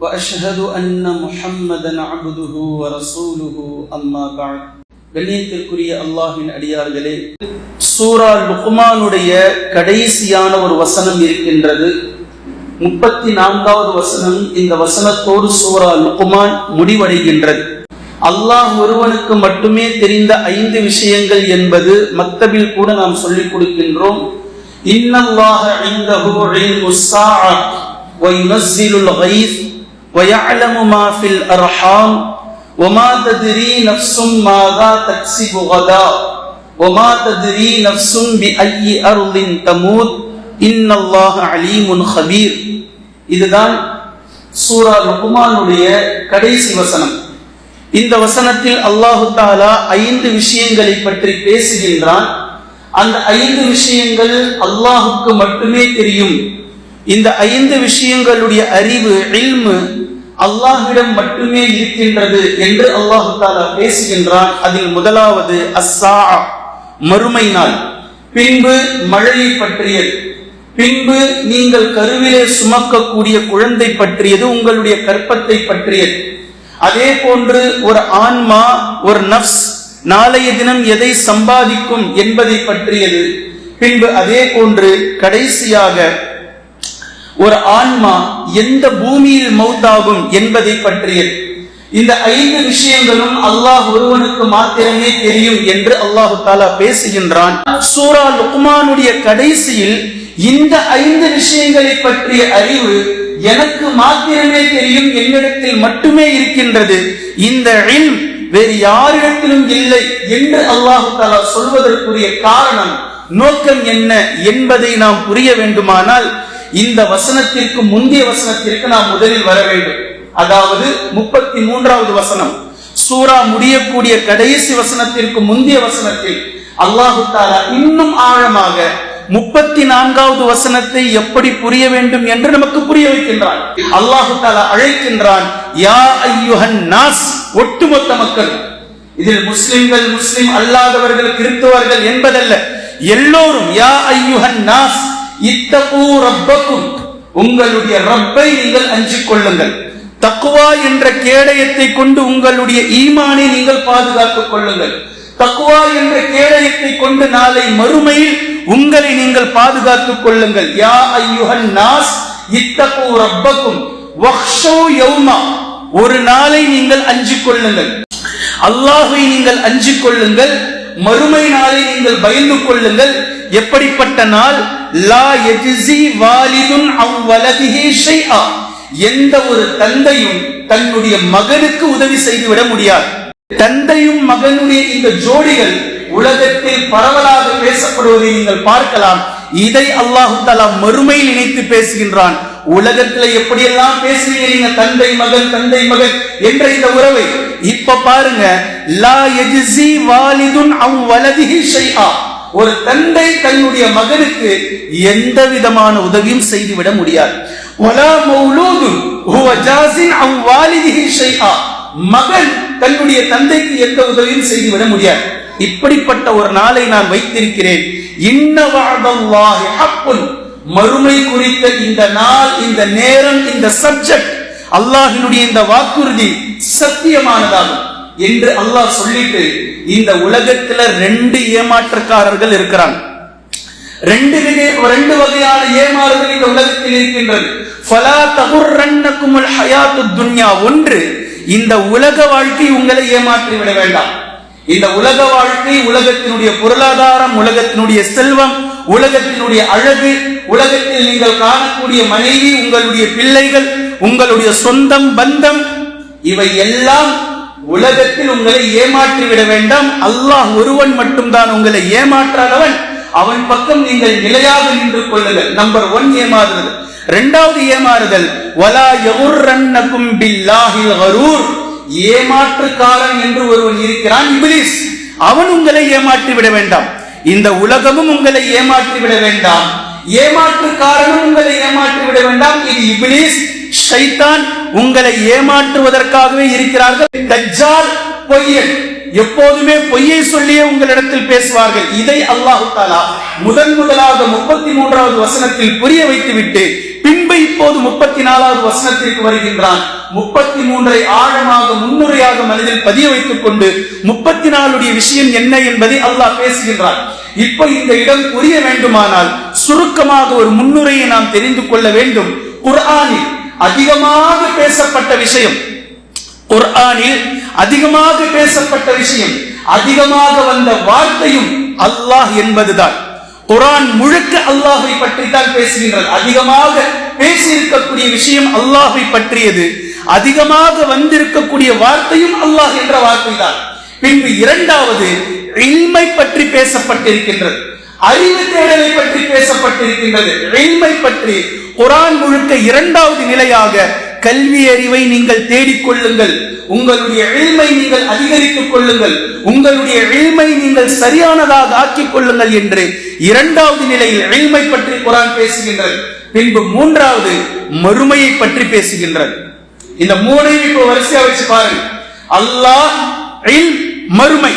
واشهد ان محمدا عبده ورسوله اما بعد கண்ணியத்திற்குரிய அல்லாஹின் அடியார்களே சூரா லுக்மானுடைய கடைசியான ஒரு வசனம் இருக்கின்றது முப்பத்தி நான்காவது வசனம் இந்த வசனத்தோடு சூரா லுக்மான் முடிவடைகின்றது அல்லாஹ் ஒருவனுக்கு மட்டுமே தெரிந்த ஐந்து விஷயங்கள் என்பது மக்தபில் கூட நாம் சொல்லிக் கொடுக்கின்றோம் இன்னல்லாஹ இந்தஹு இல்முஸ் ஸாஅ وينزل الغيث ويعلم ما في الأرحام وما تدري نفس ماذا تكسب غدا وما تدري نفس بأي أرض تموت إن الله عليم خبير இதுதான் சூரா லுக்மானுடைய கடைசி வசனம் இந்த வசனத்தில் அல்லாஹு தாலா ஐந்து விஷயங்களை பற்றி பேசுகின்றான் அந்த ஐந்து விஷயங்கள் அல்லாஹுக்கு மட்டுமே தெரியும் இந்த ஐந்து விஷயங்களுடைய அறிவு இல்மு அல்லாஹ்விடம் மட்டுமே இருக்கின்றது என்று அல்லாஹு தாலா பேசுகின்றான். அதில் முதலாவது அஸ்ஸா மறுமை நாள். பின்பு மழையை பற்றியது. பின்பு நீங்கள் கருவிலே சுமக்கக்கூடிய குழந்தை பற்றியது உங்களுடைய கற்பத்தை பற்றியது. அதே போன்று ஒரு ஆன்மா ஒரு நப்ஸ் நாளைய தினம் எதை சம்பாதிக்கும் என்பதை பற்றியது. பின்பு அதே போன்று கடைசியாக ஒரு ஆன்மா எந்த பூமியில் மௌத்தாகும் என்பதை பற்றியது. இந்த ஐந்து விஷயங்களும் அல்லாஹ் ஒருவனுக்கு மாத்திரமே தெரியும் என்று அல்லாஹு தாலா பேசுகின்றான். சூரா லுக்மானுடைய கடைசியில் இந்த ஐந்து விஷயங்களை பற்றிய அறிவு எனக்கு மாத்திரமே தெரியும் என்னிடத்தில் மட்டுமே இருக்கின்றது. இந்த வேறு யாரிடத்திலும் இல்லை என்று அல்லாஹு தாலா சொல்வதற்குரிய காரணம் நோக்கம் என்ன என்பதை நாம் புரிய வேண்டுமானால் இந்த வசனத்திற்கு முந்தைய வசனத்திற்கு நாம் முதலில் வர வேண்டும். அதாவது முப்பத்தி மூன்றாவது வசனம். சூரா முடியக்கூடிய கடைசி வசனத்திற்கு முந்தைய வசனத்தில் அல்லாஹு தாலா இன்னும் ஆழமாக முப்பத்தி நான்காவது வசனத்தை எப்படி புரிய வேண்டும் என்று நமக்கு புரிய வைக்கின்றான். அல்லாஹு தாலா அழைக்கின்றான் யா ஐயுஹன் நாஸ் ஒட்டுமொத்த மக்கள். இதில் முஸ்லிம்கள் முஸ்லிம் அல்லாதவர்கள் கிறிஸ்தவர்கள் என்பதல்ல. எல்லோரும் யா ஐயுஹன் நாஸ் இத்தகு ரப்பக்கும். உங்களுடைய ரப்பை நீங்கள் அஞ்சு கொள்ளுங்கள். தக்குவா என்ற கேடயத்தை கொண்டு உங்களுடைய ஈமானை நீங்கள் பாதுகாத்துக் கொள்ளுங்கள். தக்குவா என்ற கேடயத்தை கொண்டு நாளை மறுமையில் உங்களை நீங்கள் பாதுகாத்துக் கொள்ளுங்கள். யா ஐயுகன் நாஸ் இத்தகு ரப்பக்கும். யௌமா ஒரு நாளை நீங்கள் அஞ்சு கொள்ளுங்கள். அல்லாஹை நீங்கள் அஞ்சு கொள்ளுங்கள். மறுமை நாளை நீங்கள் பயந்து கொள்ளுங்கள். எப்படிப்பட்ட நாள்? லா எஜிசி வாலிதுன் அவ்வலதிஹி ஷைஆ. எந்த ஒரு தந்தையும் தன்னுடைய மகனுக்கு உதவி செய்துவிட முடியாது. தந்தையும் மகனுடைய இந்த ஜோடிகள் உலகத்தில் பரவலாக பேசப்படுவதை நீங்கள் பார்க்கலாம். இதை அல்லாஹு தலா மறுமையில் இணைத்து பேசுகின்றான். உலகத்துல எப்படியெல்லாம் பேசுவீங்க நீங்க? தந்தை மகன் தந்தை மகன் என்ற இந்த உறவை. இப்ப பாருங்க லா எஜிசி வாலிதுன் அவ் வலதிகி ஷைஆ. ஒரு தந்தை தன்னுடைய மகனுக்கு எந்த விதமான உதவியும் செய்துவிட முடியாது. ஒலா மகன் தன்னுடைய தந்தைக்கு எந்த உதவியும் செய்துவிட முடியாது. இப்படிப்பட்ட ஒரு நாளை நான் வைத்திருக்கிறேன். மறுமை குறித்த இந்த நாள் இந்த நேரம் இந்த சப்ஜெக்ட் அல்லாஹினுடைய இந்த வாக்குறுதி சத்தியமானதாகும். என்று அல்லாஹ் சொல்லிட்டு இந்த உலகத்துல ரெண்டு ஏமாற்றக்காரர்கள் இருக்கிறாங்க. ரெண்டு ரெண்டு வகையான ஏமாறுகள் இந்த உலகத்தில் இருக்கின்றது. ஃபலா தகுர்ரன்னகுமுல் ஹயாத்து துன்யா. ஒன்று இந்த உலக வாழ்க்கை உங்களை ஏமாற்றி விட வேண்டாம். இந்த உலக வாழ்க்கை உலகத்தினுடைய பொருளாதாரம் உலகத்தினுடைய செல்வம் உலகத்தினுடைய அழகு உலகத்தில் நீங்கள் காணக்கூடிய மனைவி உங்களுடைய பிள்ளைகள் உங்களுடைய சொந்தம் பந்தம் இவை எல்லாம் உலகத்தில் உங்களை ஏமாற்றி விட வேண்டாம். அல்லாஹ் ஒருவன் மட்டும்தான் உங்களை ஏமாற்றாதவன். அவன் பக்கம் நீங்கள் நிலையாக நின்று கொள்ளுங்கள். நம்பர் ஒன் ஏமாறுதல். இரண்டாவது ஏமாறுதல் வலா யகுர்ரன்னகும் பில்லாஹில் கரூர். ஏமாற்றுக்காரன் என்று ஒருவன் இருக்கிறான் இபிலிஸ். அவன் உங்களை ஏமாற்றி விட வேண்டாம். இந்த உலகமும் உங்களை ஏமாற்றி விட வேண்டாம். ஏமாற்றுக்காரனும் உங்களை ஏமாற்றி விட வேண்டாம். இது இபிலிஸ். ஷைத்தான் உங்களை ஏமாற்றுவதற்காகவே இருக்கிறார்கள். தஜ்ஜால் பொய்யன். எப்போதுமே பொய்யை சொல்லியே உங்களிடத்தில் பேசுவார்கள். இதை அல்லாஹு தாலா முதன் முதலாக முப்பத்தி மூன்றாவது வசனத்தில் புரிய வைத்துவிட்டு பின்பு இப்போது முப்பத்தி நாலாவது வசனத்திற்கு வருகின்றான். முப்பத்தி மூன்றை ஆழமாக முன்னுரையாக மனதில் பதிய வைத்துக் கொண்டு முப்பத்தி நாலுடைய விஷயம் என்ன என்பதை அல்லாஹ் பேசுகின்றான். இப்ப இந்த இடம் புரிய வேண்டுமானால் சுருக்கமாக ஒரு முன்னுரையை நாம் தெரிந்து கொள்ள வேண்டும். குர்ஆனில் அதிகமாக பேசப்பட்ட விஷயம். குர்ஆனில் அதிகமாக பேசப்பட்ட விஷயம் அதிகமாக வந்த வார்த்தையும் அல்லாஹ் என்பதுதான். குரான் முழுக்க அல்லாஹை பற்றி தான் பேசுகின்றது அதிகமாக பேசியிருக்கக்கூடிய விஷயம் அல்லாஹை பற்றியது அதிகமாக வந்திருக்கக்கூடிய வார்த்தையும் அல்லாஹ் என்ற வார்த்தை தான் பின்பு இரண்டாவது இல்மை பற்றி பேசப்பட்டிருக்கின்றது அறிவு தேடலை பற்றி பேசப்பட்டிருக்கின்றது. எளிமை பற்றி குரான் முழுக்க இரண்டாவது நிலையாக கல்வி அறிவை நீங்கள் தேடிக்கொள்ளுங்கள் உங்களுடைய எளிமை நீங்கள் அதிகரித்துக் கொள்ளுங்கள். உங்களுடைய எளிமை நீங்கள் சரியானதாக ஆக்கிக் கொள்ளுங்கள் என்று இரண்டாவது நிலையில் எளிமை பற்றி குரான் பேசுகின்றது. பின்பு மூன்றாவது மறுமையை பற்றி பேசுகின்றது. இந்த மூணையும் இப்போ வரிசையா வச்சு பாருங்க. அல்லாஹ் மறுமை.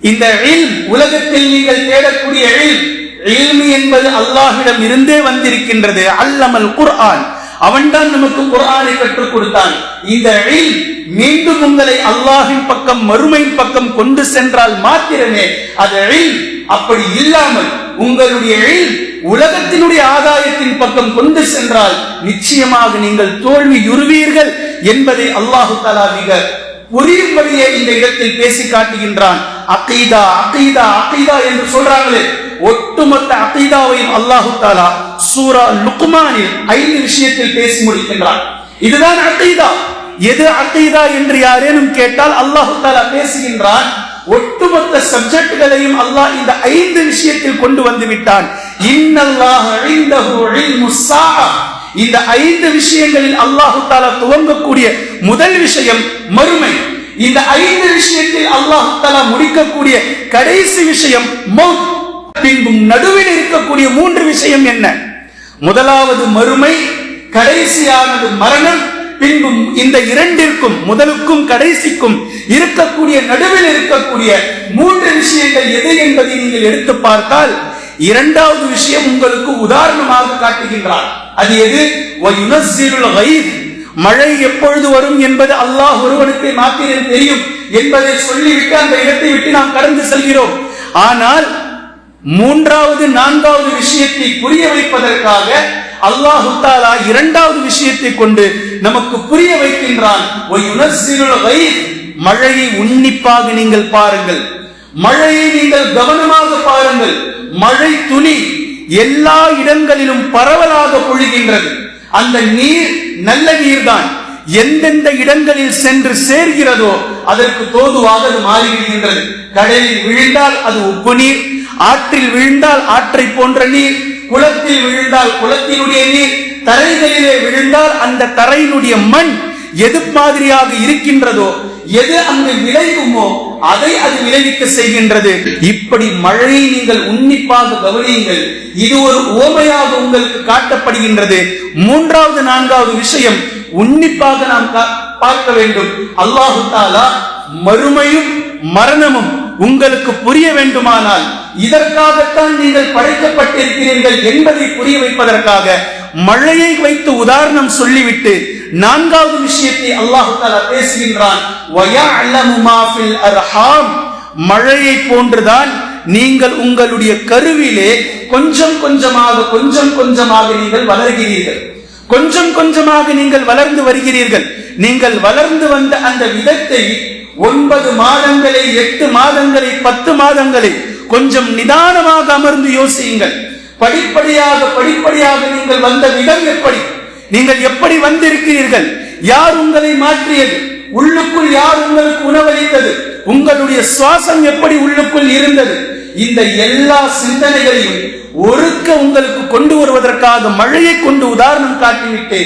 இந்த உலகத்தில் நீங்கள் தேடக்கூடிய என்பது அல்லாஹிடம் இருந்தே வந்திருக்கின்றது. அல்லமல் குர்ஆன். அவன்தான் நமக்கு குர்ஆனை கற்றுக் கொடுத்தான். இந்த மீண்டும் உங்களை அல்லாஹின் பக்கம் மறுமையின் பக்கம் கொண்டு சென்றால் மாத்திரமே அது அப்படி இல்லாமல் உங்களுடைய உலகத்தினுடைய ஆதாயத்தின் பக்கம் கொண்டு சென்றால் நிச்சயமாக நீங்கள் தோல்வி உறுவீர்கள் என்பதை அல்லாஹு தலா மிக புரியும்படியே இந்த இடத்தில் பேசி காட்டுகின்றான். அகைதா அகைதா அகைதா என்று சொல்றாங்களே. ஒட்டுமொத்த அகைதாவையும் அல்லாஹு தாலா சூரா லுக்மானில் ஐந்து விஷயத்தில் பேசி முடிக்கின்றான். இதுதான் அகைதா. எது அகைதா என்று யாரேனும் கேட்டால் அல்லாஹு தாலா பேசுகின்றான். ஒட்டுமொத்த சப்ஜெக்ட்களையும் அல்லாஹ் இந்த ஐந்து விஷயத்தில் கொண்டு வந்து விட்டான். இன்னல்லாஹ் இன்தஹு இல்முஸ்ஸா இந்த ஐந்து விஷயங்களில் அல்லாஹு தாலா துவங்கக்கூடிய முதல் விஷயம் மறுமை. இந்த ஐந்து விஷயத்தில் அல்லாஹு தாலா முடிக்கக்கூடிய கடைசி விஷயம் மௌத். பின்பும் நடுவில் இருக்கக்கூடிய மூன்று விஷயம் என்ன? முதலாவது மறுமை கடைசியானது மரணம். பின்பும் இந்த இரண்டிற்கும் முதலுக்கும் கடைசிக்கும் இருக்கக்கூடிய நடுவில் இருக்கக்கூடிய மூன்று விஷயங்கள் எது என்பதை நீங்கள் எடுத்து பார்த்தால் இரண்டாவது விஷயம் உங்களுக்கு உதாரணமாக காட்டுகின்றார். அது எது? மழை எப்பொழுது வரும் என்பது அல்லாஹ் ஒருவனுக்கு மாத்திரம் தெரியும் என்பதை சொல்லிவிட்டு அந்த இடத்தை விட்டு நாம் கடந்து செல்கிறோம். ஆனால் மூன்றாவது நான்காவது விஷயத்தை புரிய வைப்பதற்காக அல்லாஹு தாலா இரண்டாவது விஷயத்தை கொண்டு நமக்கு புரிய வைக்கின்றான். மழையை உன்னிப்பாக நீங்கள் பாருங்கள். மழையை நீங்கள் கவனமாக பாருங்கள். மழை துளி எல்லா இடங்களிலும் பரவலாக பொழிகின்றது. அந்த நீர் நல்ல நீர்தான். எந்தெந்த இடங்களில் சென்று சேர்கிறதோ அதற்கு தோதுவாக அது மாறிவிடுகின்றது கடலில் விழுந்தால் அது உப்பு நீர் ஆற்றில் விழுந்தால் ஆற்றை போன்ற நீர் குளத்தில் விழுந்தால் குளத்தினுடைய நீர் தரைகளிலே விழுந்தால் அந்த தரையினுடைய மண் எது மாதிரியாக இருக்கின்றதோ எது அங்கு விளைவுமோ அதை அது விளைவிக்க செய்கின்றது. இப்படி மழையை நீங்கள் உன்னிப்பாக கவனியுங்கள். இது ஒரு ஓமையாக உங்களுக்கு காட்டப்படுகின்றது. மூன்றாவது நான்காவது விஷயம் உன்னிப்பாக நாம் கா- பார்க்க வேண்டும். அல்லாஹு தாலா மறுமையும் மரணமும் உங்களுக்கு புரிய வேண்டுமானால் இதற்காகத்தான் நீங்கள் படைக்கப்பட்டிருக்கிறீர்கள் என்பதை புரிய வைப்பதற்காக மழையை வைத்து உதாரணம் சொல்லிவிட்டு நான்காவது விஷயத்தை அல்லாஹு தாலா பேசுகின்றான். அர்ஹாம். மழையை போன்றுதான் நீங்கள் உங்களுடைய கருவிலே கொஞ்சம் கொஞ்சமாக கொஞ்சம் கொஞ்சமாக நீங்கள் வளர்கிறீர்கள். கொஞ்சம் கொஞ்சமாக நீங்கள் வளர்ந்து வருகிறீர்கள். நீங்கள் வளர்ந்து வந்த அந்த விதத்தை ஒன்பது மாதங்களை எட்டு மாதங்களை பத்து மாதங்களை கொஞ்சம் நிதானமாக அமர்ந்து யோசியுங்கள். படிப்படியாக படிப்படியாக நீங்கள் வந்த விதம் எப்படி? நீங்கள் எப்படி வந்திருக்கிறீர்கள்? யார் உங்களை மாற்றியது? உள்ளுக்குள் யார் உங்களுக்கு உணவளித்தது? உங்களுடைய சுவாசம் எப்படி உள்ளுக்குள் இருந்தது? இந்த எல்லா சிந்தனைகளையும் ஒருக்க உங்களுக்கு கொண்டு வருவதற்காக மழையை கொண்டு உதாரணம் காட்டிவிட்டு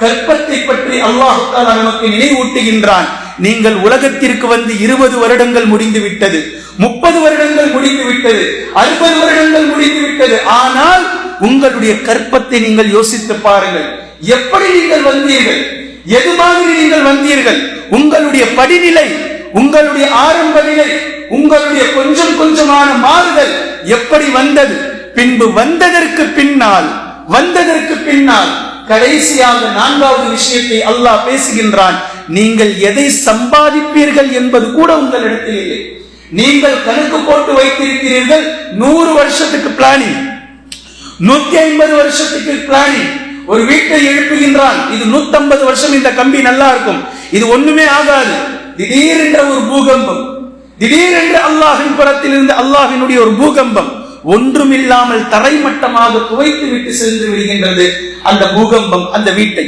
கற்பத்தை பற்றி அல்லாஹு நமக்கு நினைவூட்டுகின்றான். நீங்கள் உலகத்திற்கு வந்து இருபது வருடங்கள் முடிந்து விட்டது முப்பது வருடங்கள் முடிந்து விட்டது அறுபது வருடங்கள் முடிந்து விட்டது. ஆனால் உங்களுடைய கற்பத்தை நீங்கள் யோசித்து பாருங்கள். எப்படி நீங்கள் வந்தீர்கள்? எது மாதிரி நீங்கள் வந்தீர்கள்? உங்களுடைய படிநிலை உங்களுடைய ஆரம்ப நிலை உங்களுடைய கொஞ்சம் கொஞ்சமான மாறுதல் எப்படி வந்தது? பின்பு வந்ததற்கு பின்னால் வந்ததற்கு பின்னால் கடைசியாக நான்காவது விஷயத்தை அல்லாஹ் பேசுகின்றான். நீங்கள் எதை சம்பாதிப்பீர்கள் என்பது கூட உங்களிடத்தில் இல்லை. நீங்கள் கணக்கு போட்டு வைத்திருக்கிறீர்கள் நூறு வருஷத்துக்கு பிளானிங் நூத்தி ஐம்பது வருஷத்துக்கு பிளானிங் ஒரு வீட்டை எழுப்புகின்றான். இது நூத்தம்பது வருஷம் இந்த கம்பி நல்லா இருக்கும். இது ஒண்ணுமே ஆகாது. திடீரென்ற ஒரு பூகம்பம். திடீரென்று அல்லாஹின் புறத்தில் இருந்து அல்லாஹினுடைய ஒரு பூகம்பம். ஒன்றுமில்லாமல் தரைமட்டமாக துவைத்து விட்டு சென்று விடுகின்றது அந்த பூகம்பம் அந்த வீட்டை.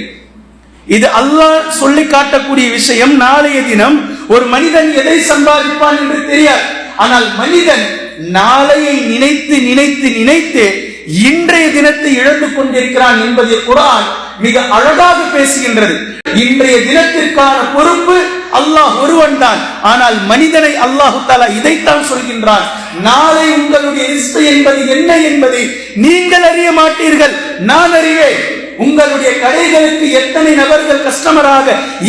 இது அல்லாஹ் சொல்லி காட்டக்கூடிய விஷயம். நாளைய தினம் ஒரு மனிதன் எதை சம்பாதிப்பான் என்று தெரியாது. ஆனால் மனிதன் நாளையை நினைத்து நினைத்து நினைத்து இன்றைய தினத்தை இழந்து கொண்டிருக்கிறான் என்பதை குரான் மிக அழகாக பேசுகின்றது. இன்றைய தினத்திற்கான பொறுப்பு அல்லாஹ் ஒருவன் தான் ஆனால் மனிதனை அல்லாஹு தாலா இதைத்தான் சொல்கின்றான். நாளை உங்களுடைய ரிஸ்க் என்பது என்ன என்பதை நீங்கள் அறிய மாட்டீர்கள். நான் அறிவேன். உங்களுடைய கடைகளுக்கு எத்தனை நபர்கள் கஸ்டமராக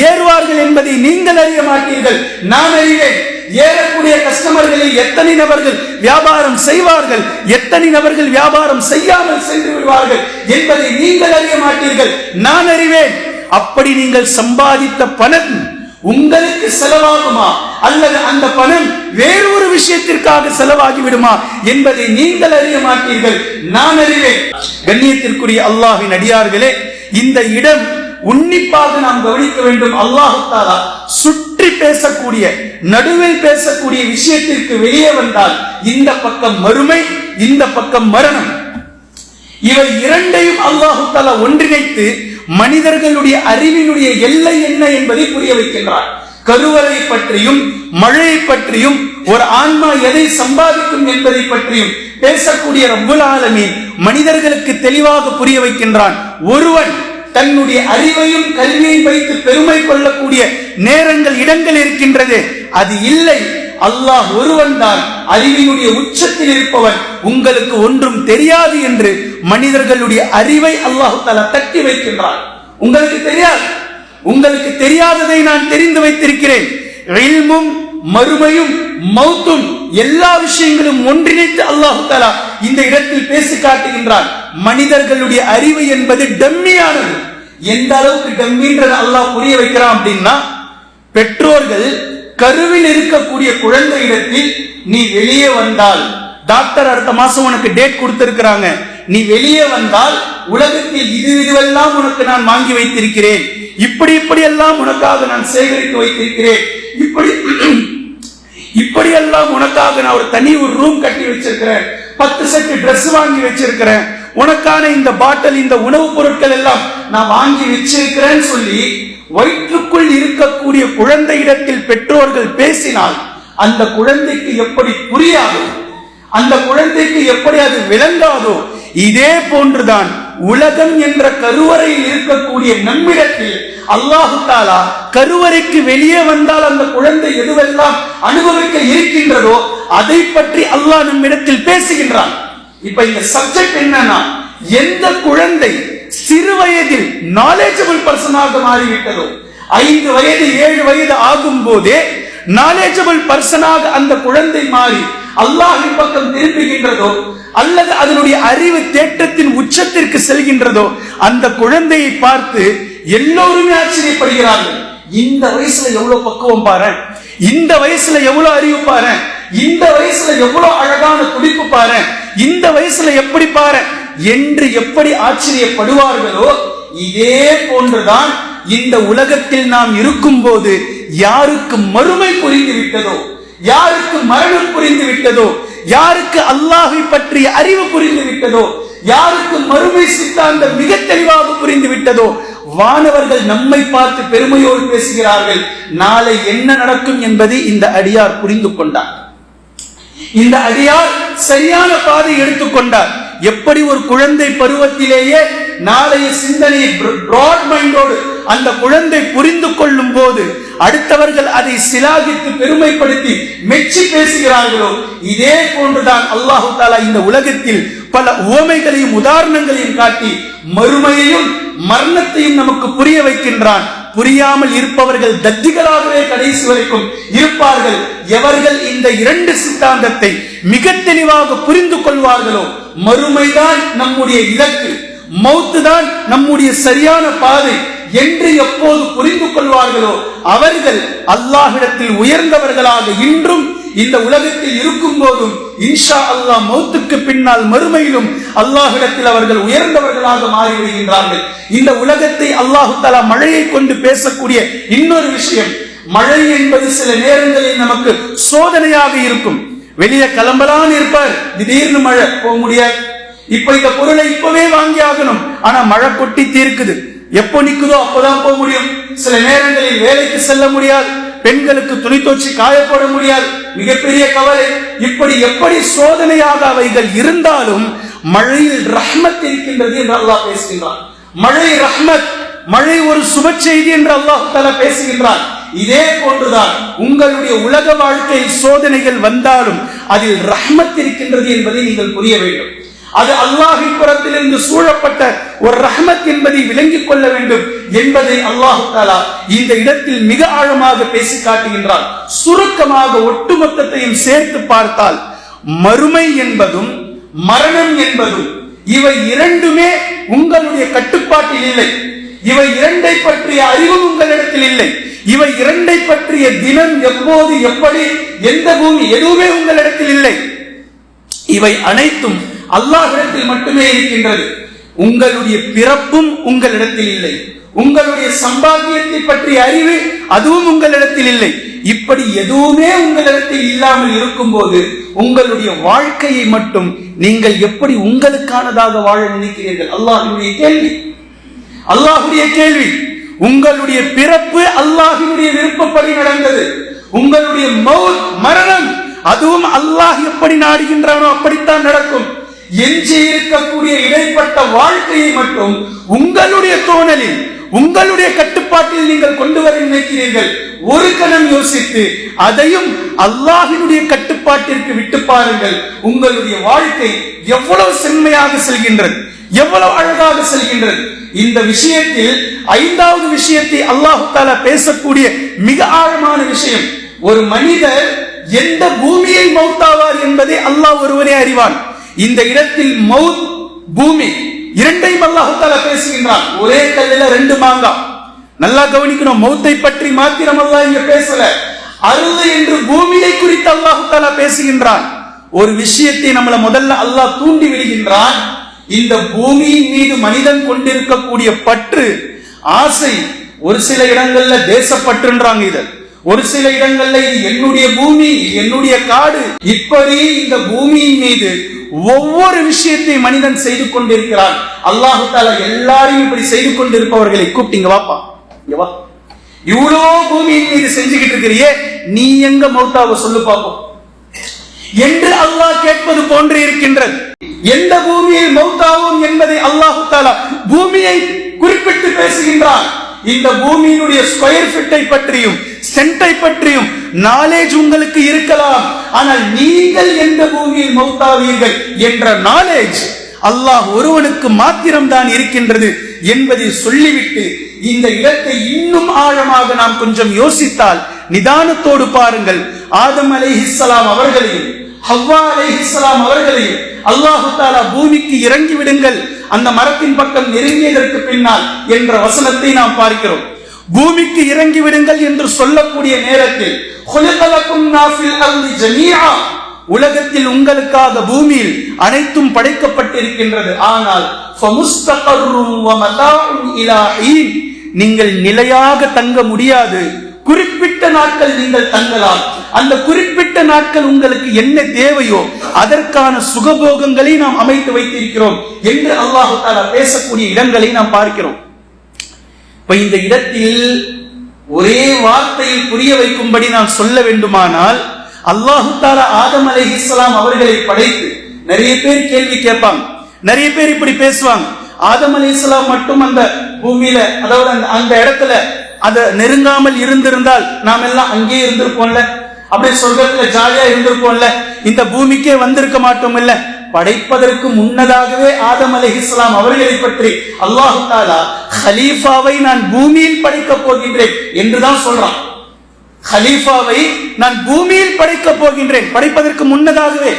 ஏறுவார்கள் என்பதை நீங்கள் அறிய மாட்டீர்கள். நான் அறிவேன். ஏறக்கூடிய கஸ்டமர்களில் எத்தனை நபர்கள் வியாபாரம் செய்வார்கள் எத்தனை நபர்கள் வியாபாரம் செய்யாமல் சென்று விடுவார்கள் என்பதை நீங்கள் அறிய மாட்டீர்கள். நான் அறிவேன். அப்படி நீங்கள் சம்பாதித்த பணம் உங்களுக்கு செலவாகுமா? அல்லது அந்த பணம் வேறொரு விஷயத்திற்காக செலவாகி விடுமா என்பதை நீங்கள் அறிய மாட்டீர்கள். நான் அறிவேன். கண்ணியத்திற்குரிய அல்லாஹின் அடியார்களே இந்த இடம் உன்னிப்பாக நாம் கவனிக்க வேண்டும். அல்லாஹாலா சுற்றி பேசக்கூடிய நடுவில் பேசக்கூடிய விஷயத்திற்கு வெளியே வந்தால் இந்த பக்கம் மறுமை இந்த பக்கம் மரணம். இவை இரண்டையும் அல்லாஹுத்தாலா ஒன்றிணைத்து மனிதர்களுடைய அறிவினுடைய எல்லை என்ன என்பதை புரிய வைக்கின்றார். கருவறை பற்றியும் மழையை பற்றியும் ஒரு ஆன்மா எதை சம்பாதிக்கும் என்பதை பற்றியும் பேசக்கூடிய ரப்புல் ஆலமீன் மனிதர்களுக்கு தெளிவாக புரிய வைக்கின்றான். ஒருவன் தன்னுடைய அறிவையும் கல்வியையும் வைத்து பெருமை கொள்ளக்கூடிய நேரங்கள் இடங்கள் இருக்கின்றது. அது இல்லை. அல்லாஹ் ஒருவன் தான் அறிவினுடைய உச்சத்தில் இருப்பவன். உங்களுக்கு ஒன்றும் தெரியாது என்று மனிதர்களுடைய அறிவை அல்லாஹு தலா தட்டி வைக்கின்றான். உங்களுக்கு தெரியாது. உங்களுக்கு தெரியாததை நான் தெரிந்து வைத்திருக்கிறேன். மறுமையும் மௌத்தும் எல்லா விஷயங்களும் ஒன்றிணைத்து அல்லாஹு தலா இந்த இடத்தில் பேசி காட்டுகின்றான் மனிதர்களுடைய அறிவு என்பது டம்மியானது. எந்த அளவுக்கு டம்மின்றது அல்லாஹ் புரிய வைக்கிறான் அப்படின்னா பெற்றோர்கள் கருவில் இருக்கக்கூடிய குழந்தை இடத்தில் நீ வெளியே வந்தால் டாக்டர் அடுத்த மாசம் உனக்கு டேட் கொடுத்திருக்கிறாங்க. நீ வெளியே வந்தால் உலகத்தில் இது இதுவெல்லாம் உனக்கு நான் வாங்கி வைத்திருக்கிறேன். இப்படி இப்படி எல்லாம் உனக்காக நான் சேகரித்து வைத்திருக்கிறேன். இப்படி இப்படியெல்லாம் உனக்காக நான் ஒரு தனி ஒரு ரூம் கட்டி வச்சிருக்கிறேன். பத்து செட்டு ட்ரெஸ் வாங்கி வச்சிருக்கிறேன். உனக்கான இந்த பாட்டில் இந்த உணவுப் பொருட்கள் எல்லாம் நான் வாங்கி வச்சிருக்கிறேன்னு சொல்லி வயிற்றுக்குள் இருக்கக்கூடிய குழந்தை இடத்தில் பெற்றோர்கள் பேசினால் அந்த குழந்தைக்கு எப்படி புரியாதோ அந்த குழந்தைக்கு எப்படி அது விளங்காதோ இதே போன்றுதான் உலகம் என்ற கருவறையில் இருக்கக்கூடிய நம்மிடத்தில் அல்லாஹு தாலா கருவறைக்கு வெளியே வந்தால் அந்த குழந்தை எதுவெல்லாம் அனுபவிக்க இருக்கின்றதோ அதை பற்றி அல்லாஹ் நம்மிடத்தில் பேசுகின்றான். இப்ப இந்த சப்ஜெக்ட் என்னன்னா எந்த குழந்தை சிறு வயதில் நாலேஜபிள் பர்சனாக மாறிவிட்டதோ ஐந்து வயது ஏழு வயது ஆகும் போதே நாலேஜபிள் பர்சனாக அந்த குழந்தை மாறி அல்லாஹின் பக்கம் திரும்புகின்றதோ அல்லது அதனுடைய அறிவு தேட்டத்தின் உச்சத்திற்கு செல்கின்றதோ அந்த குழந்தையை பார்த்து எல்லோருமே ஆச்சரியப்படுகிறார்கள். இந்த வயசுல எவ்வளவு பக்குவம் பாரு இந்த வயசுல எவ்வளவு அறிவு பாரு இந்த வயசுல எவ்வளவு அழகான துடிப்பு பாரு இந்த வயசுல எப்படி பாரு என்று எப்படி ஆச்சரியப்படுவார்களோ இதே போன்றுதான் இந்த உலகத்தில் நாம் இருக்கும் போது யாருக்கு மறுமை புரிந்து விட்டதோ யாருக்கு மரணம் புரிந்து விட்டதோ யாருக்கு அல்லாஹை பற்றிய அறிவு புரிந்து விட்டதோ யாருக்கு மறுமை சித்தாந்தம் மிக தெளிவாக புரிந்து விட்டதோ வானவர்கள் நம்மை பார்த்து பெருமையோடு பேசுகிறார்கள். நாளை என்ன நடக்கும் என்பதை இந்த அடியார் புரிந்து கொண்டார். இந்த அடியார் சரியான பாதை எடுத்துக்கொண்டார் எப்படி ஒரு குழந்தை பருவத்திலேயே நாளைய சிந்தனை பிராட் மைண்டோடு அந்த குழந்தை புரிந்து கொள்ளும் போது அடுத்தவர்கள் அதை சிலாகித்து பெருமைப்படுத்தி மெச்சி பேசுகிறார்களோ இதே போன்றுதான் அல்லாஹு தாலா இந்த உலகத்தில் பல உவமைகளையும் உதாரணங்களையும் காட்டி மறுமையையும் மரணத்தையும் நமக்கு புரிய வைக்கின்றான். புரியாமல் இருப்பவர்கள் தத்திகளாகவே கடைசி வரைக்கும் இருப்பார்கள். எவர்கள் இந்த இரண்டு சித்தாந்தத்தை மிக தெளிவாக புரிந்து கொள்வார்களோ மறுமைதான் நம்முடைய இலக்கு மௌத்து தான் நம்முடைய சரியான பாதை. என்று எப்போது புரிந்து கொள்வார்களோ அவர்கள் அல்லாஹிடத்தில் உயர்ந்தவர்களாக இன்றும் இந்த உலகத்தில் இருக்கும் போதும் இன்ஷா அல்லாஹ் மௌத்துக்கு பின்னால் மறுமையிலும் அல்லாஹிடத்தில் அவர்கள் உயர்ந்தவர்களாக மாறிவிடுகின்றார்கள். இந்த உலகத்தை அல்லாஹு தலா மழையை கொண்டு பேசக்கூடிய இன்னொரு விஷயம் மழை என்பது சில நேரங்களில் நமக்கு சோதனையாக இருக்கும். வெளியே கிளம்பலான்னு இருப்பார் திடீர்னு மழை போக முடியாது. இப்ப இந்த பொருளை இப்பவே வாங்கி ஆகணும். ஆனா மழை கொட்டி தீர்க்குது. எப்போ நிற்குதோ அப்போதான் போக முடியும். சில நேரங்களில் வேலைக்கு செல்ல முடியாது. பெண்களுக்கு துணி தோச்சி காயப்பட முடியாது. மிகப்பெரிய கவலை. இப்படி எப்படி சோதனையாக அவைகள் இருந்தாலும் மழையில் ரஹ்மத் இருக்கின்றது என்று அல்லாஹ் பேசுகின்றான். மழை ரஹ்மத் மழை ஒரு சுப செய்தி என்று அல்லாஹ் தலா பேசுகின்றான். இதே போன்றுதான் உங்களுடைய உலக வாழ்க்கையில் சோதனைகள் வந்தாலும் அதில் ரஹ்மத் இருக்கின்றது என்பதை நீங்கள் புரிய வேண்டும். அது அல்லாஹின் புறத்திலிருந்து சூழப்பட்ட ஒரு ரஹ்மத் என்பதை விளங்கிக் கொள்ள வேண்டும் என்பதை அல்லாஹு தாலா இந்த இடத்தில் மிக ஆழமாக பேசி காட்டுகின்றார் சுருக்கமாக ஒட்டுமொத்தத்தையும் சேர்த்து பார்த்தால் மறுமை என்பதும் மரணம் என்பதும் இவை இரண்டுமே உங்களுடைய கட்டுப்பாட்டில் இல்லை. இவை இரண்டை பற்றிய அறிவும் உங்களிடத்தில் இல்லை. இவை இரண்டை பற்றிய தினம் எப்போது எப்படி எந்த பூமி எதுவுமே உங்களிடத்தில் இல்லை. இவை அனைத்தும் அல்லாஹிடத்தில் மட்டுமே இருக்கின்றது. உங்களுடைய பிறப்பும் உங்களிடத்தில் இல்லை. உங்களுடைய சம்பாத்தியத்தை பற்றிய அறிவு அதுவும் உங்களிடத்தில் இல்லை. இப்படி எதுவுமே உங்களிடத்தில் இல்லாமல் இருக்கும் போது உங்களுடைய வாழ்க்கையை மட்டும் நீங்கள் எப்படி உங்களுக்கானதாக வாழ நினைக்கிறீர்கள்? அல்லாஹினுடைய கேள்வி. அல்லாஹுடைய கேள்வி. உங்களுடைய பிறப்பு அல்லாஹினுடைய விருப்பப்படி நடந்தது. உங்களுடைய மௌத் மரணம் அதுவும் அல்லாஹ் எப்படி நாடுகின்றானோ அப்படித்தான் நடக்கும். எஞ்சி இருக்கக்கூடிய இடைப்பட்ட வாழ்க்கையை மட்டும் உங்களுடைய தோணலில் உங்களுடைய கட்டுப்பாட்டில் நீங்கள் கொண்டு வர நினைக்கிறீர்கள். ஒரு கணம் யோசித்து அதையும் அல்லாஹினுடைய கட்டுப்பாட்டிற்கு விட்டு பாருங்கள். உங்களுடைய வாழ்க்கை எவ்வளவு செம்மையாக செல்கின்றது எவ்வளவு அழகாக செல்கின்றது. இந்த விஷயத்தில் ஐந்தாவது விஷயத்தை அல்லாஹு தாலா பேசக்கூடிய மிக ஆழமான விஷயம் ஒரு மனிதர் எந்த பூமியை மௌத்தாவார் என்பதை அல்லாஹ் ஒருவரே அறிவான். இந்த இடத்தில் மவுத் பூமி இரண்டையும் அல்லாஹு பேசுகின்றான். ஒரே கல்லில ரெண்டு மாங்கா. நல்லா கவனிக்கணும் மௌத்தை பற்றி மாத்திரம் அல்லாஹ் இங்க பேசல. அருள் என்று பூமியை குறித்து அல்லாஹு பேசுகின்றான். ஒரு விஷயத்தை நம்மள முதல்ல அல்லாஹ் தூண்டி விடுகின்றான். இந்த பூமியின் மீது மனிதன் கொண்டிருக்கக்கூடிய பற்று ஆசை ஒரு சில இடங்கள்ல தேசப்பற்றுன்றாங்க இதை. ஒரு சில இடங்கள்ல இது என்னுடைய பூமி என்னுடைய காடு. இப்படி இந்த பூமியின் மீது ஒவ்வொரு விஷயத்தை மனிதன் செய்து கொண்டிருக்கிறான். அல்லாஹு தாலா எல்லாரையும் இப்படி செய்து கொண்டிருப்பவர்களை கூப்பிட்டீங்க வாப்பா. இங்க வா. இவ்வளோ பூமியின் மீது செஞ்சுக்கிட்டு இருக்கிறியே நீ எங்க மௌத்தாவ சொல்லு பார்ப்போம் என்று அல்லாஹ் கேட்பது போன்று இருக்கின்றது. எந்த பூமியில் மௌத்தாவும் என்பதை அல்லாஹு தாலா பூமியை குறிப்பிட்டு பேசுகின்றான். இந்த பூமியினுடைய ஸ்கொயர் ஃபிட்டை பற்றியும் சென்டை பற்றியும் நாலேஜ் உங்களுக்கு இருக்கலாம். ஆனால் நீங்கள் எந்த பூமியில் மௌத்தாவீர்கள் என்ற நாலேஜ் அல்லாஹ் ஒருவனுக்கு மாத்திரம்தான் இருக்கின்றது என்பதை சொல்லிவிட்டு இந்த இடத்தை இன்னும் ஆழமாக நாம் கொஞ்சம் யோசித்தால் நிதானத்தோடு பாருங்கள். ஆதம் அலைஹிஸ்ஸலாம் அவர்களையும் ஹவ்வா அலைஹிஸ்ஸலாம் அவர்களையும் அல்லாஹு தாலா பூமிக்கு இறங்கி விடுங்கள். அந்த மரத்தின் பக்கம் நெருங்கியதற்கு பின்னால் என்ற வசனத்தை நாம் பார்க்கிறோம். பூமிக்கு இறங்கி விடுங்கள் என்று சொல்லக்கூடிய நேரத்தில் நாஃபில் உலகத்தில் உங்களுக்காக பூமியில் அனைத்தும் படைக்கப்பட்டிருக்கின்றது. ஆனால் நீங்கள் நிலையாக தங்க முடியாது. குறிப்பிட்ட நாட்கள் நீங்கள் தங்கலாம். அந்த குறிப்பிட்ட நாட்கள் உங்களுக்கு என்ன தேவையோ அதற்கான சுகபோகங்களை நாம் அமைத்து வைத்திருக்கிறோம் என்று அல்லாஹு பேசக்கூடிய இடங்களை நாம் பார்க்கிறோம். இப்ப இந்த இடத்தில் ஒரே வார்த்தையில் புரிய வைக்கும்படி நான் சொல்ல வேண்டுமானால் அல்லாஹு தாலா ஆதம் அலைஹிஸ்ஸலாம் அவர்களை படைத்து நிறைய பேர் கேள்வி கேட்பாங்க. நிறைய பேர் இப்படி பேசுவாங்க. ஆதம் அலைஹிஸ்ஸலாம் மட்டும் அந்த பூமியில அதாவது அந்த அந்த இடத்துல அத நெருங்காமல் இருந்திருந்தால் நாம் எல்லாம் அங்கேயே இருந்திருப்போம்ல. அப்படியே சொல்றதுல ஜாலியா இருந்திருப்போம்ல. இந்த பூமிக்கே வந்திருக்க மாட்டோம் இல்ல. படைப்பதற்கு முன்னதாகவே ஆதம் இஸ்லாம் அவர்களை பற்றி அல்லாஹு தாலா ஹலீஃபாவை நான் பூமியில் படைக்கப் போகின்றேன் என்றுதான் சொல்றான். ஹலீஃபாவை நான் பூமியில் படைக்கப் போகின்றேன். படைப்பதற்கு முன்னதாகவே.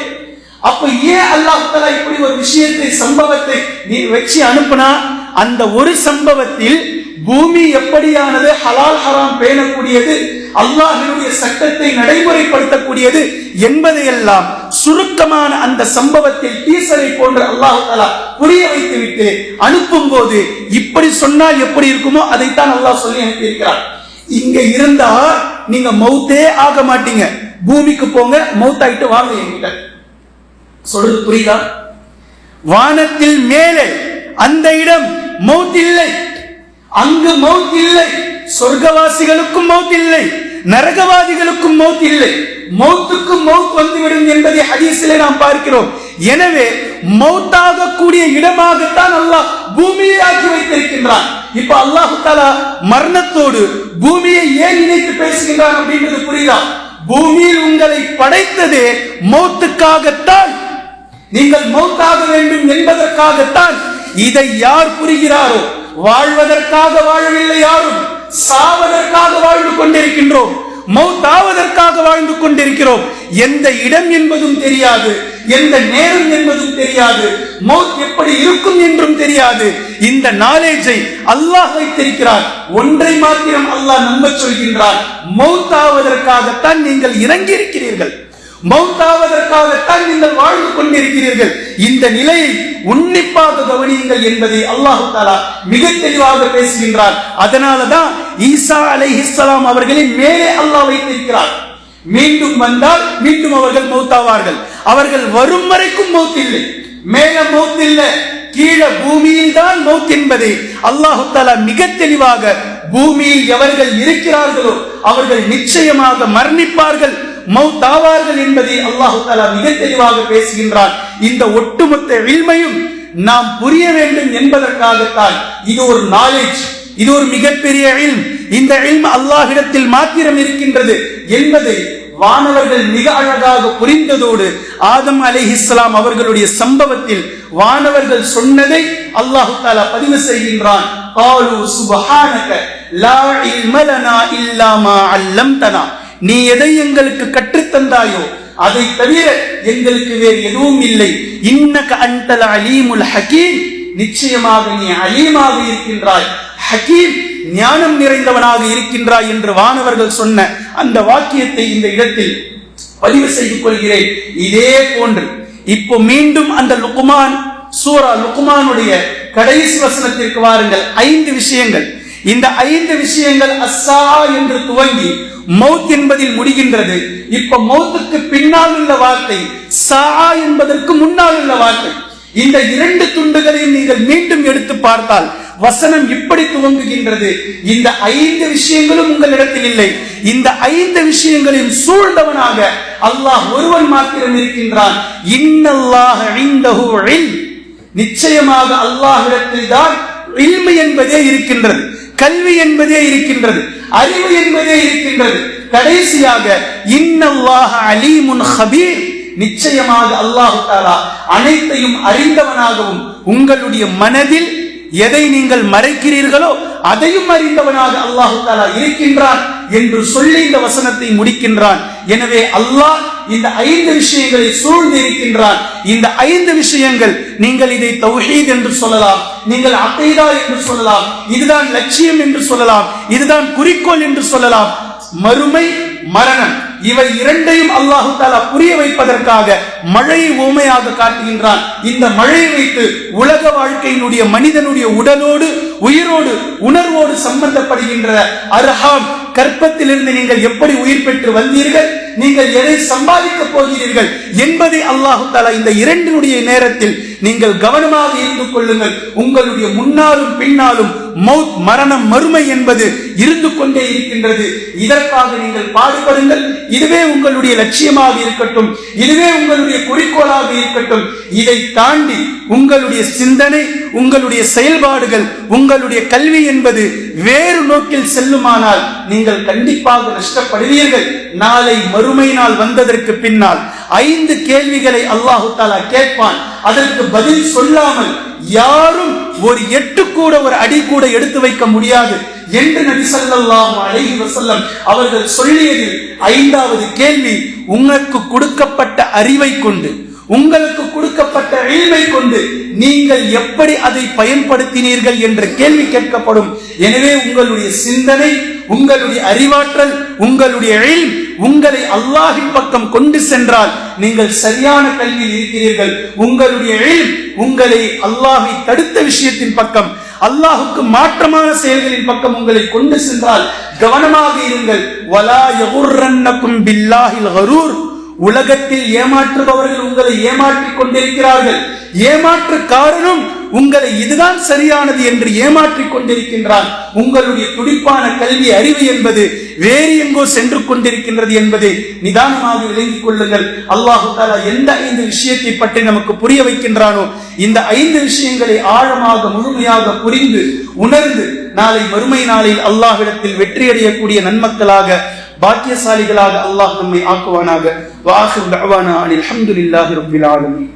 அப்ப ஏன் அல்லாஹ் தஆலா இப்படி ஒரு விஷயத்தை சம்பவத்தை நீ வச்சு அனுப்புனா? அந்த ஒரு சம்பவத்தில் பூமி எப்படியானது ஹலால் ஹராம் பேணக்கூடியது? அல்லாஹினுடைய சட்டத்தை நடைமுறைப்படுத்தக்கூடியது என்பதையெல்லாம் சுருக்கமான அந்த சம்பவத்தில் டீசரை போன்ற அல்லாஹ் தஆலா புரிய வைத்துவிட்டு அனுப்பும் போது இப்படி சொன்னால் எப்படி இருக்குமோ அதைத்தான் அல்லாஹ் சொல்லி அனுப்பியிருக்கிறார் இங்க இருந்தா நீங்க மௌத்தே ஆக மாட்டீங்க. பூமிக்கு போங்க மௌத்தாயிட்டு வாங்க என்கிட்ட. சொல்றது புரியுதா? வானத்தில் மேலே அந்த இடம் மௌத் இல்லை. அங்கு மௌத் இல்லை. சொர்க்கவாசிகளுக்கும் மௌத் இல்லை நரகவாதிகளுக்கும் மௌத் இல்லை. மௌத்துக்கு மௌத் வந்துவிடும் என்பதை ஹதீஸிலே நாம் பார்க்கிறோம். எனவே மௌத்தாக கூடிய இடமாகத்தான் அல்லாஹ் பூமியை ஆக்கி வைத்திருக்கின்றான். இப்ப அல்லாஹு தாலா மரணத்தோடு பூமியை ஏன் இணைத்து பேசுகின்றான் அப்படின்றது புரியுதா? பூமியில் உங்களை படைத்ததே மௌத்துக்காகத்தான். நீங்கள் மௌத்தாக வேண்டும் என்பதற்காகத்தான். இதை யார் புரிகிறாரோ வாழ்வதற்காக வாழவில்லை யாரும். சாவதற்காக வாழ்ந்து கொண்டிருக்கின்றோம். மௌத்தாவதற்காக வாழ்ந்து கொண்டிருக்கிறோம். எந்த இடம் என்பதும் தெரியாது. எந்த நேரம் என்பதும் தெரியாது. மௌத் எப்படி இருக்கும் என்றும் தெரியாது. இந்த நாலேஜை அல்லாஹ் வைத்திருக்கிறார். ஒன்றை மாத்திரம் அல்லாஹ் நம்ப சொல்கின்றார் மௌத்தாவதற்காகத்தான் நீங்கள் இறங்கி இருக்கிறீர்கள் மௌத்தாவதற்காகத்தான் நீங்கள் வாழ்ந்து கொண்டிருக்கிறீர்கள். இந்த நிலையை உன்னிப்பாக கவனியுங்கள் என்பதை அல்லாஹு தாலா மிக தெளிவாக பேசுகின்றார் அதனாலதான் ஈசா அலைஹிஸ்ஸலாம் அவர்களை மேலே அல்லாஹ் வைத்திருக்கிறார். மீண்டும் வந்தால் மீண்டும் அவர்கள் மௌத்தாவார்கள். அவர்கள் வரும் வரைக்கும் மௌத் இல்லை. மேல மௌத் இல்லை. கீழே பூமியில் தான் மௌத் என்பதை அல்லாஹு தாலா மிக தெளிவாக பூமியில் எவர்கள் இருக்கிறார்களோ அவர்கள் நிச்சயமாக மரணிப்பார்கள். மௌத்தாவார்கள் என்பதை அல்லாஹு தாலா மிக தெளிவாக பேசுகின்றான். இந்த ஒட்டுமொத்த வில்மையும் நாம் புரிய வேண்டும் என்பதற்காகத்தான் இது ஒரு நாலேஜ் இது ஒரு மிகப்பெரிய இல்ம். இந்த இல்ம் அல்லாஹிடத்தில் மாத்திரம் இருக்கின்றது என்பதை வானவர்கள் மிக அழகாக புரிந்ததோடு ஆதம் அலைஹிஸ்ஸலாம் அவர்களுடைய சம்பவத்தில் வானவர்கள் சொன்னதை அல்லாஹு தாலா பதிவு செய்கின்றான். காலு சுபஹானக லா இல்மலனா இல்லாமா அல்லம் தனா நீ எதை எங்களுக்கு கற்றுத்தந்தாயோ அதை தவிர எங்களுக்கு வேறு எதுவும் இல்லை. இன்னக அன்தல் அலீமுல் ஹக்கீம் நிச்சயமாக நீ அலீமாக இருக்கின்றாய். ஹக்கீம் ஞானம் நிறைந்தவனாக இருக்கின்றாய் என்று வானவர்கள் சொன்ன அந்த வாக்கியத்தை இந்த இடத்தில் பதிவு செய்து கொள்கிறேன். இதே போன்று இப்போ மீண்டும் அந்த லுக்குமான் சூரா லுக்குமானுடைய கடைசி வசனத்திற்கு வாருங்கள். ஐந்து விஷயங்கள். இந்த ஐந்து விஷயங்கள் அஸ்ஸா என்று துவங்கி மௌத் என்பதில் முடிகின்றது. இப்ப மௌத்துக்கு பின்னால் உள்ள வார்த்தை சா என்பதற்கு முன்னால் உள்ள வார்த்தை. இந்த இரண்டு துண்டுகளையும் நீங்கள் மீண்டும் எடுத்து பார்த்தால் வசனம் இப்படி துவங்குகின்றது. இந்த ஐந்து விஷயங்களும் உங்களிடத்தில் இல்லை. இந்த ஐந்து விஷயங்களையும் சூழ்ந்தவனாக அல்லாஹ் ஒருவன் மாத்திரம் இருக்கின்றான். இன்னல்லாஹ இந்தஹு இல்ம் நிச்சயமாக அல்லாஹ்விடத்தில் தான் இல்மு என்பதே இருக்கின்றது. கல்வி என்பதே இருக்கின்றது அறிவு என்பதே இருக்கின்றது. கடைசியாக இன்னல்லாஹ அலீமுன் ஹபீர். நிச்சயமாக அல்லாஹு தாலா அனைத்தையும் அறிந்தவனாகவும் உங்களுடைய மனதில் எதை நீங்கள் மறைக்கிறீர்களோ அதையும் அறிந்தவனாக அல்லாஹு தாலா இருக்கின்றான் என்று சொல்லி இந்த வசனத்தை முடிக்கின்றான். எனவே அல்லாஹ் இந்த ஐந்து விஷயங்களை சூழ்ந்து இருக்கின்றான் இந்த ஐந்து விஷயங்கள் நீங்கள் இதை தௌஹீத் என்று சொல்லலாம் நீங்கள் அகைதா என்று சொல்லலாம் இதுதான் லட்சியம் என்று சொல்லலாம் இதுதான் குறிக்கோள் என்று சொல்லலாம். மறுமை மரணம் இவை இரண்டையும் அல்லாஹு தாலா புரிய வைப்பதற்காக மழையை ஊமையாக காட்டுகின்றான். இந்த மழையை வைத்து உலக வாழ்க்கையினுடைய மனிதனுடைய உடலோடு உயிரோடு உணர்வோடு சம்பந்தப்படுகின்ற அர்ஹாம் கற்பத்திலிருந்து நீங்கள் எப்படி உயிர் பெற்று வந்தீர்கள்? நீங்கள் எதை சம்பாதிக்க போகிறீர்கள்? என்பதை அல்லாஹு தாலா இந்த இரண்டினுடைய நேரத்தில் நீங்கள் கவனமாக இருந்து கொள்ளுங்கள். உங்களுடைய முன்னாலும் பின்னாலும் மௌத் மரணம் மறுமை என்பது இருந்து கொண்டே இருக்கின்றது. இதற்காக நீங்கள் பாடுபடுங்கள். இதுவே உங்களுடைய லட்சியமாக இருக்கட்டும். இதுவே உங்களுடைய குறிக்கோளாக இருக்கட்டும். இதை தாண்டி உங்களுடைய சிந்தனை உங்களுடைய செயல்பாடுகள் உங்களுடைய கல்வி என்பது வேறு நோக்கில் செல்லுமானால் நீங்கள் கண்டிப்பாக நஷ்டப்படுவீர்கள். நாளை மறுமை நாள் வந்ததற்கு பின்னால் ஐந்து கேள்விகளை அல்லாஹு தாலா கேட்பான். அதற்கு பதில் சொல்லாமல் யாரும் ஒரு எட்டு கூட ஒரு அடி கூட எடுத்து வைக்க முடியாது என்று நபி ஸல்லல்லாஹு அலைஹி வசல்லம் அவர்கள் சொல்லியதில் ஐந்தாவது கேள்வி உங்களுக்கு கொடுக்கப்பட்ட அறிவை கொண்டு உங்களுக்கு கொடுக்கப்பட்ட இல்மை கொண்டு நீங்கள் எப்படி அதை பயன்படுத்தினீர்கள் என்ற கேள்வி கேட்கப்படும். எனவே உங்களுடைய சிந்தனை உங்களுடைய அறிவாற்றல் உங்களுடைய எழில் உங்களை அல்லாஹின் பக்கம் கொண்டு சென்றால் நீங்கள் சரியான கல்வியில் இருக்கிறீர்கள். உங்களுடைய எழில் உங்களை அல்லாஹை தடுத்த விஷயத்தின் பக்கம் அல்லாஹுக்கு மாற்றமான செயல்களின் பக்கம் உங்களை கொண்டு சென்றால் கவனமாக இருங்கள். வலா யகுர்ரன்னக்கும் பில்லாஹில் ஹரூர் உலகத்தில் ஏமாற்றுபவர்கள் உங்களை ஏமாற்றிக் கொண்டிருக்கிறார்கள். ஏமாற்று காரணம் உங்களை இதுதான் சரியானது என்று ஏமாற்றிக் கொண்டிருக்கின்றான். உங்களுடைய துடிப்பான கல்வி அறிவு என்பது வேறு எங்கோ சென்று கொண்டிருக்கின்றது என்பதை நிதானமாக விளங்கிக் கொள்ளுங்கள். அல்லாஹு தாலா எந்த ஐந்து விஷயத்தை பற்றி நமக்கு புரிய வைக்கின்றானோ இந்த ஐந்து விஷயங்களை ஆழமாக முழுமையாக புரிந்து உணர்ந்து நாளை மறுமை நாளில் அல்லாஹ்விடத்தில் வெற்றியடையக்கூடிய நன்மக்களாக பாக்கியசாலிகளாக அல்லாஹ் நம்மை ஆக்குவானாக வாஹு தஅவானா அனில் ஹம்துலில்லாஹி ரப்பில் ஆலமீன்